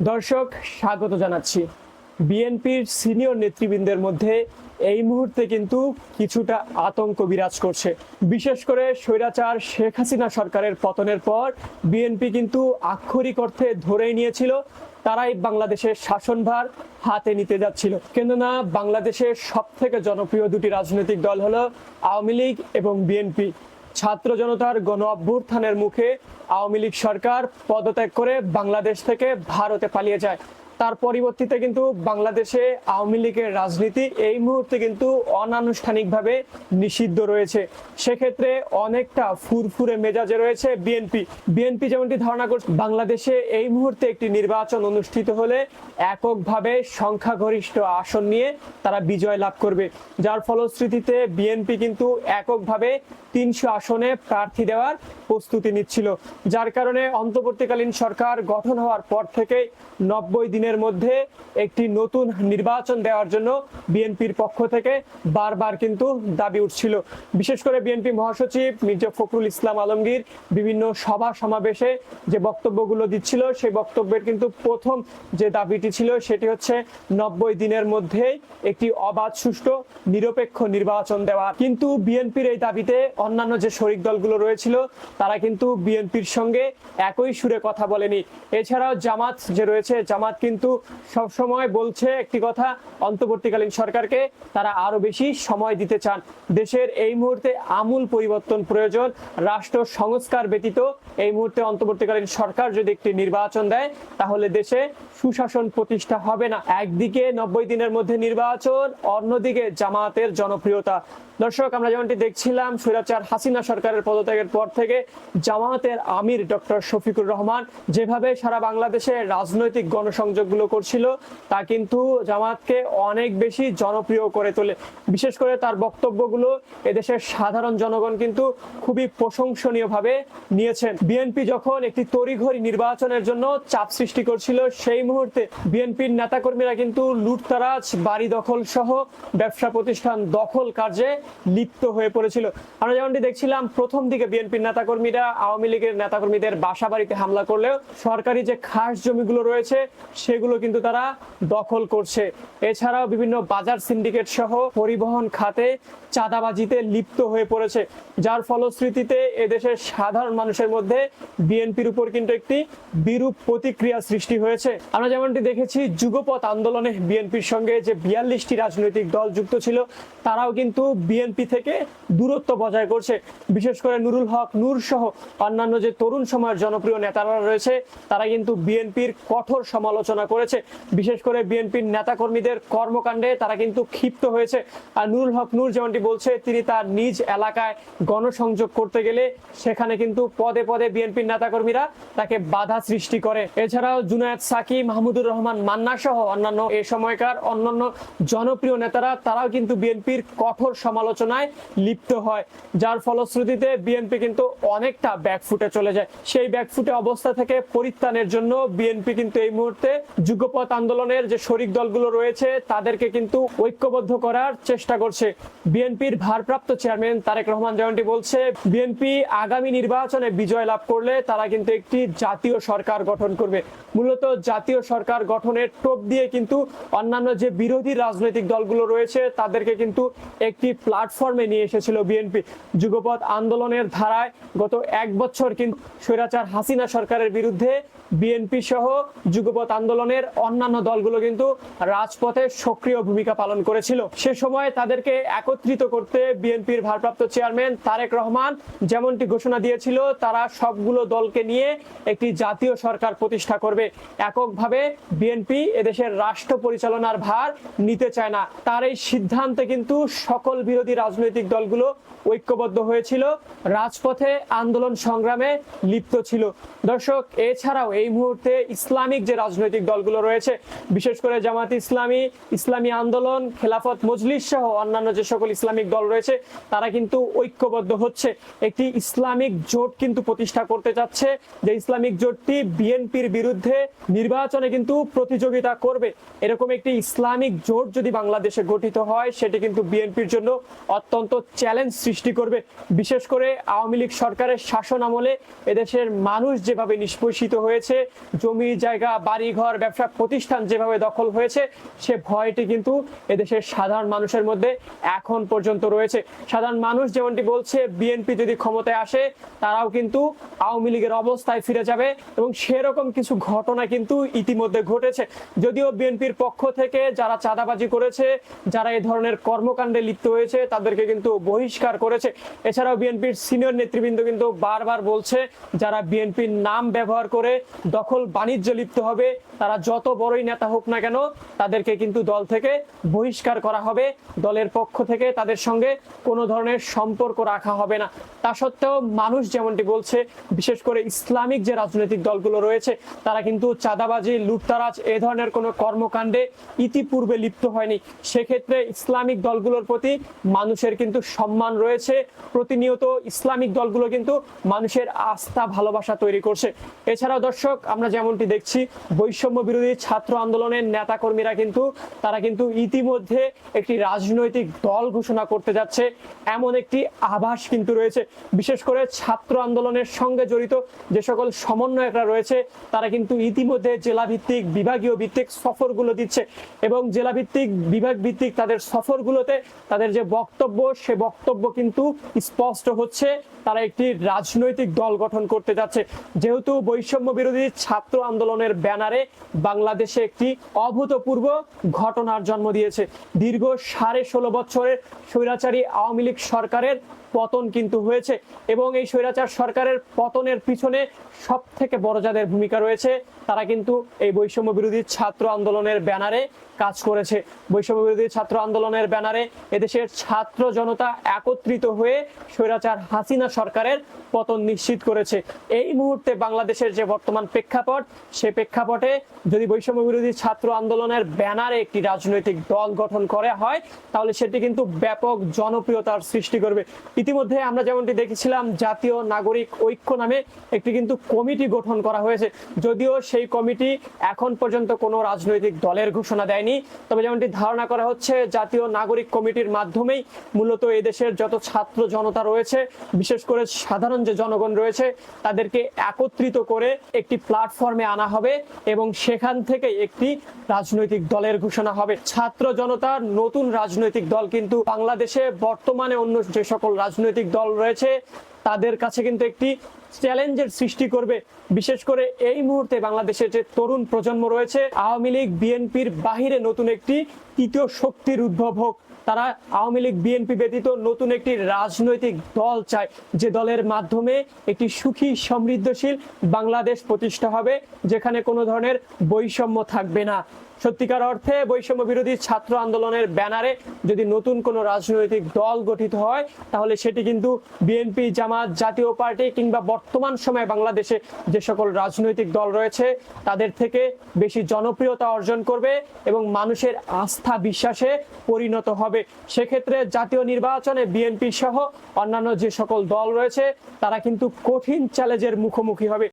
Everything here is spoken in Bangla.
দর্শক, স্বাগত জানাচ্ছি। বিএনপির সিনিয়র নেতৃবৃন্দের মধ্যে এই মুহূর্তে কিন্তু কিছুটা আতঙ্ক বিরাজ করছে। বিশেষ করে স্বৈরাচার শেখ হাসিনা সরকারের পতনের পর বিএনপি কিন্তু আক্ষরিক অর্থে ধরেই নিয়েছিল, তারাই বাংলাদেশের শাসনভার হাতে নিতে যাচ্ছিল। কেননা বাংলাদেশের সব থেকে জনপ্রিয় দুটি রাজনৈতিক দল হলো আওয়ামী লীগ এবং বিএনপি। ছাত্র জনতার গণ অভ্যুত্থানের মুখে আওয়ামী লীগ সরকার পদত্যাগ করে বাংলাদেশ থেকে ভারতে পালিয়ে যায়। তার পরিবর্তিতে কিন্তু বাংলাদেশে আওয়ামী লীগের রাজনীতি এই মুহূর্তে কিন্তু অনানুষ্ঠানিকভাবে নিষিদ্ধ রয়েছে। সেক্ষেত্রে অনেকটা ফুরফুরে মেজাজে রয়েছে বিএনপি। বিএনপি যেমনটি ধারণা করছে বাংলাদেশে এই মুহূর্তে একটি নির্বাচন অনুষ্ঠিত হলে এককভাবে সংখ্যাগরিষ্ঠ আসন নিয়ে তারা বিজয় লাভ করবে। যার ফলশ্রুতিতে বিএনপি কিন্তু এককভাবে তিনশো আসনে প্রার্থী দেওয়ার প্রস্তুতি নিচ্ছিল। যার কারণে অন্তর্বর্তীকালীন সরকার গঠন হওয়ার পর থেকে নব্বই দিনের মধ্যে একটি নতুন নির্বাচন দেওয়ার জন্য বিএনপির পক্ষ থেকে বারবার কিন্তু দাবি উঠছিল। বিশেষ করে বিএনপি মহাসচিব মির্জা ফখরুল ইসলাম আলমগীর বিভিন্ন সভা সমাবেশে যে বক্তব্যগুলো দিচ্ছিল, সেই বক্তব্যের কিন্তু প্রথম যে দাবিটি ছিল সেটি হচ্ছে নব্বই দিনের মধ্যে একটি অবাধ, সুষ্ঠু, নিরপেক্ষ নির্বাচন দেওয়া। কিন্তু বিএনপির এই দাবিতে অন্যান্য যে শরিক দলগুলো রয়েছিল, তারা কিন্তু বিএনপির সঙ্গে একই সুরে কথা বলেনি। এছাড়াও জামাত যে রয়েছে, জামাত কিন্তু সবসময় বলছে একটি কথা, অন্তর্বর্তীকালীন সরকারকে তারা আরও বেশি সময় দিতে চান। দেশের এই মুহূর্তে আমূল পরিবর্তন প্রয়োজন। রাষ্ট্র সংস্কার ব্যতীত এই মুহূর্তে অন্তর্বর্তীকালীন সরকার যদি একটি নির্বাচন দেয়, তাহলে দেশে সুশাসন প্রতিষ্ঠা হবে না। একদিকে নব্বই দিনের মধ্যে নির্বাচন, অন্যদিকে জামায়াতের জনপ্রিয়তা। দর্শক, আমরা যেমনটি দেখছিলাম, স্বৈরাচার হাসিনা সরকারের পদত্যাগের পর থেকে জামায়াতের আমির ডক্টর শফিকুর রহমান যেভাবে সারা বাংলাদেশে রাজনৈতিক গণসংযোগগুলো করছিল, তা কিন্তু জামাতকে অনেক বেশি জনপ্রিয় করে তোলে। বিশেষ করে তার বক্তব্যগুলো এদেশের সাধারণ জনগণ কিন্তু খুবই প্রশংসনীয়ভাবে নিয়েছেন। বিএনপি যখন একটি তড়িঘড়ি নির্বাচনের জন্য চাপ সৃষ্টি করছিল, সেই মুহূর্তে বিএনপির নেতাকর্মীরা কিন্তু লুটতারাজ, বাড়ি দখল সহ ব্যবসা প্রতিষ্ঠান দখল কার্যে লিপ্ত হয়ে পড়েছিল। আমরা যেমনটি দেখছিলাম, প্রথম দিকে বিএনপির নেতাকর্মীরা আওয়ামী লীগের নেতাকর্মীদের বাসা বাড়িতে হামলা করলেও সরকারি যে খাস জমিগুলো রয়েছে, সেগুলো কিন্তু তারা দখল করছে। এছাড়াও বিভিন্ন বাজার সিন্ডিকেট সহ পরিবহন খাতে চাঁদাবাজিতে লিপ্ত হয়ে পড়েছে। যার ফলশ্রুতিতে এদেশের সাধারণ মানুষের মধ্যে বিএনপির উপর কিন্তু একটি বিরূপ প্রতিক্রিয়া সৃষ্টি হয়েছে। আমরা যেমনটি দেখেছি যুগপথ আন্দোলনে বিএনপির সঙ্গে যে বিয়াল্লিশটি রাজনৈতিক দল যুক্ত ছিল, তারাও কিন্তু বিএনপি থেকে দূরত্ব বজায় করছে। বিশেষ করে নুরুল হক, নূর সহ অন্যান্য যে তরুণ সময়ের জনপ্রিয় নেতারা রয়েছে, তারা কিন্তু বিএনপির কঠোর সমালোচনা করেছে। বিশেষ করে বিএনপির নেতাকর্মীদের কর্মকাণ্ডে তারা কিন্তু ক্ষিপ্ত হয়েছে। আর নুরুল হক, নূর যেমনটি বলছে, তিনি তার নিজ এলাকায় গণসংযোগ করতে গেলে সেখানে কিন্তু পদে পদে বিএনপির নেতাকর্মীরা তাকে বাধা সৃষ্টি করে। এছাড়াও জুনায়েদ সাকি, মাহমুদুর রহমান মান্না সহ অন্যান্য এ সময়কার অন্যান্য জনপ্রিয় নেতারা, তারাও কিন্তু বিএনপির কঠোর সমালোচনায় লিপ্ত হয়, যার ফলশ্রুতিতে বিএনপি কিন্তু অনেকটা ব্যাকফুটে চলে যায়। সেই ব্যাকফুটে অবস্থা থেকে পরিত্রাণের জন্য বিএনপি কিন্তু এই মুহূর্তে যুগপথ আন্দোলনের যে শরিক দলগুলো রয়েছে, তাদেরকে কিন্তু ঐক্যবদ্ধ করার চেষ্টা করছে। বিএনপির ভারপ্রাপ্ত চেয়ারম্যান তারেক রহমান জয়ন্তী বলছে বিএনপি আগামী নির্বাচনে বিজয় লাভ করলে তারা কিন্তু একটি জাতীয় সরকার গঠন করবে। মূলত জাতীয় সরকার গঠনের টোপ দিয়ে কিন্তু অন্যান্য যে বিরোধী রাজনৈতিক দলগুলো রয়েছে, তাদেরকে কিন্তু একটি প্ল্যাটফর্মে নিয়ে এসেছিল বিএনপি যুগপথ আন্দোলনের ধারায় গত এক বছর কিন্তু স্বৈরাচার হাসিনা সরকারের বিরুদ্ধে বিএনপি সহ যুগপথ আন্দোলনের অন্যান্য দলগুলো কিন্তু রাজপথে সক্রিয় ভূমিকা পালন করেছিল। সে সময় তাদেরকে একত্রিত করতে বিএনপির ভারপ্রাপ্ত চেয়ারম্যান তারেক রহমান যেমনটি ঘোষণা দিয়েছিল, তারা সবগুলো দলকে নিয়ে একটি জাতীয় সরকার প্রতিষ্ঠা করবে। এককভাবে বিএনপি এদেশের রাষ্ট্র পরিচালনার ভার নিতে চায় না। তার এই সিদ্ধান্তে কিন্তু সকল বিরোধী রাজনৈতিক দলগুলো ঐক্যবদ্ধ হয়েছিল। রাজপথে আন্দোলন সংগ্রামে লিপ্ত ছিল। দর্শক, এছাড়াও এই মুহূর্তে ইসলামিক যে রাজনৈতিক দলগুলো রয়েছে, বিশেষ করে জামাত ইসলামী ইসলামী আন্দোলন, খেলাফত মজলিস সহ অন্যান্য যে সকল ইসলামিক দল রয়েছে, তারা কিন্তু ঐক্যবদ্ধ হচ্ছে। একটি ইসলামিক জোট কিন্তু প্রতিষ্ঠা করতে যাচ্ছে যে ইসলামিক জোটটি বিএনপির বিরুদ্ধে নির্বাচনে কিন্তু প্রতিযোগিতা করবে। এরকম একটি ইসলামিক জোট যদি বাংলাদেশে গঠিত হয়, সেটি কিন্তু বিএনপির জন্য অত্যন্ত চ্যালেঞ্জ সৃষ্টি করবে। বিশেষ করে আওয়ামী লীগ সরকারের শাসন আমলে এদেশের মানুষ যেভাবে নিষ্পেষিত হয়েছে, জমি, জায়গা, বাড়িঘর, ব্যবসা প্রতিষ্ঠান যেভাবে দখল হয়েছে, সে ভয়টি কিন্তু এদেশের সাধারণ মানুষের মধ্যে এখন পর্যন্ত রয়েছে। সাধারণ মানুষ যেমনটি বলছে, বিএনপি যদি ক্ষমতায় আসে, তারাও কিন্তু আওয়ামী লীগের অবস্থায় ফিরে যাবে এবং সেরকম কিছু ঘটনা কিন্তু ইতিমধ্যে ঘটেছে। যদিও বিএনপির পক্ষ থেকে যারা চাঁদাবাজি করেছে, যারা এই ধরনের কর্মকাণ্ডে লিপ্ত হয়েছে তাদেরকে কিন্তু বহিষ্কার করেছে। এছাড়াও বিএনপির সিনিয়র নেতৃবৃন্দ কিন্তু বারবার বলছে, যারা বিএনপির নাম ব্যবহার করে দখল বাণিজ্য লিপ্ত হবে, তারা যত বড়ই নেতা হোক না কেন, তাদেরকে কিন্তু দল থেকে বহিষ্কার করা হবে। দলের পক্ষ থেকে তাদের সঙ্গে কোনো ধরনের সম্পর্ক রাখা হবে না। তা সত্ত্বেও মানুষ যেমনটি বলছে, বিশেষ করে ইসলামিক যে রাজনৈতিক দলগুলো রয়েছে, তারা কিন্তু চাঁদাবাজি, লুটতারাজ এ ধরনের কোনো কর্মকাণ্ডে ইতিপূর্বে লিপ্ত হয়নি। সেক্ষেত্রে ইসলামিক দলগুলোর প্রতি মানুষের কিন্তু সম্মান রয়েছে। প্রতিনিয়ত ইসলামিক দলগুলো কিন্তু মানুষের আস্থা, ভালোবাসা তৈরি করছে। এছাড়াও দর্শক, আমরা যেমনটি দেখছি, বৈষম্য বিরোধী ছাত্র আন্দোলনের নেতাকর্মীরা কিন্তু, তারা কিন্তু ইতিমধ্যে একটি রাজনৈতিক দল ঘোষণা করতে যাচ্ছে। এমন একটি আভাস কিন্তু রয়েছে। বিশেষ করে ছাত্র আন্দোলনের সঙ্গে জড়িত যে সকল সমন্বয়করা রয়েছে, তারা কিন্তু ইতিমধ্যে জেলা ভিত্তিক বিভাগীয় ভিত্তিক সফরগুলো দিচ্ছে। এবং জেলা ভিত্তিক বিভাগ ভিত্তিক তাদের সফরগুলোতে তাদের যে বক্তব্য, সে বক্তব্য কিন্তু স্পষ্ট হচ্ছে, তারা একটি রাজনৈতিক দল গঠন করতে যাচ্ছে। যেহেতু বৈষম্য বিরোধী ছাত্র আন্দোলনের ব্যানারে বাংলাদেশে একটি অভূতপূর্ব ঘটনার জন্ম দিয়েছে। দীর্ঘ সাড়ে ষোলো বছরের স্বৈরাচারী আওয়ামী লীগ সরকারের পতন কিন্তু হয়েছে এবং এই স্বৈরাচার সরকারের পতনের পিছনে সব থেকে বড় যাদের ভূমিকা রয়েছে, তারা কিন্তু এই বৈষম্য বিরোধী ছাত্র আন্দোলনের ব্যানারে কাজ করেছে। বৈষম্য বিরোধী ছাত্র আন্দোলনের ব্যানারে এদেশের ছাত্র জনতা একত্রিত হয়ে স্বৈরাচার হাসিনা সরকারের পতন নিশ্চিত করেছে। এই মুহূর্তে বাংলাদেশের যে বর্তমান প্রেক্ষাপট, সে প্রেক্ষাপটে যদি বৈষম্য বিরোধী ছাত্র আন্দোলনের ব্যানারে একটি রাজনৈতিক দল গঠন করা হয়, তাহলে সেটি কিন্তু ব্যাপক জনপ্রিয়তার সৃষ্টি করবে। ইতিমধ্যে আমরা যেমনটি দেখেছিলাম, জাতীয় নাগরিক ঐক্য নামে একটি কিন্তু কমিটি গঠন করা হয়েছে। যদিও সেই কমিটি এখন পর্যন্ত কোনো রাজনৈতিক দলের ঘোষণা দেয়নি। তবে যেমনটি ধারণা করা হচ্ছে, জাতীয় নাগরিক কমিটির মাধ্যমেই মূলত এদেশের যত ছাত্র জনতা রয়েছে, বিশেষ করে সাধারণ যে জনগণ রয়েছে, তাদেরকে একত্রিত করে একটি প্ল্যাটফর্মে আনা হবে এবং সেখান থেকে একটি রাজনৈতিক দলের ঘোষণা হবে। ছাত্র জনতার নতুন রাজনৈতিক দল কিন্তু বাংলাদেশে বর্তমানে অন্য যে সকল রাজনৈতিক দল রয়েছে, তাদের কাছে কিন্তু একটি চ্যালেঞ্জের সৃষ্টি করবে। বিশেষ করে এই মুহূর্তে বাংলাদেশের যে তরুণ প্রজন্ম রয়েছে, আওয়ামী লীগ, বিএনপির বাহিরে নতুন একটি তৃতীয় শক্তির উদ্ভব হোক। তারা আওয়ামী লীগ, বিএনপি ব্যতীত নতুন একটি রাজনৈতিক দল চায়। যে দলের মাধ্যমে একটি সুখী, সমৃদ্ধশীল বাংলাদেশ প্রতিষ্ঠা হবে, যেখানে কোনো ধরনের বৈষম্য থাকবে না। সত্যিকার অর্থে বৈষম্য বিরোধী ছাত্র আন্দোলনের ব্যানারে যদি নতুন কোনো রাজনৈতিক দল গঠিত হয়, তাহলে সেটি কিন্তু বিএনপি, জামাত, জাতীয় পার্টি কিংবা বর্তমান সময়ে বাংলাদেশে যে সকল রাজনৈতিক দল রয়েছে, তাদের থেকে বেশি জনপ্রিয়তা অর্জন করবে এবং মানুষের আস্থা বিশ্বাসে পরিণত হবে। সেক্ষেত্রে জাতীয় নির্বাচনে বিএনপি সহ অন্যান্য যে সকল দল রয়েছে, তারা কিন্তু কঠিন চ্যালেঞ্জের মুখোমুখি হবে।